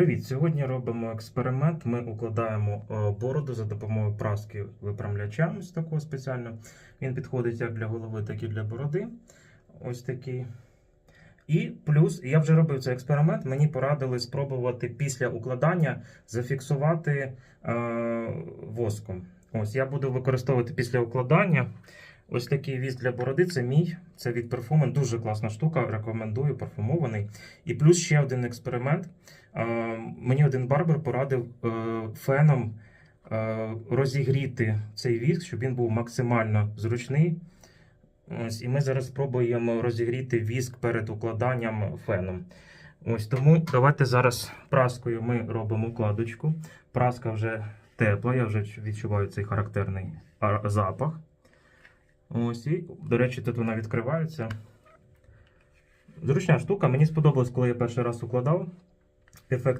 Привіт! Сьогодні робимо експеримент. Ми укладаємо е, бороду за допомогою праски випрямляча. Ось такого спеціально. Він підходить як для голови, так і для бороди. Ось такий. І плюс, я вже робив цей експеримент. Мені порадили спробувати після укладання зафіксувати е, воском. Ось я буду використовувати після укладання. Ось такий віск для бороди. Це мій. Це від Perfume. Дуже класна штука. Рекомендую, парфумований. І плюс ще один експеримент. Мені один барбер порадив е, феном е, розігріти цей віск, щоб він був максимально зручний. Ось, і ми зараз спробуємо розігріти віск перед укладанням феном. Ось тому давайте зараз праскою ми робимо укладочку. Праска вже тепла, я вже відчуваю цей характерний запах. Ось і, до речі, тут вона відкривається. Зручна штука. Мені сподобалось, коли я перший раз укладав. Ефект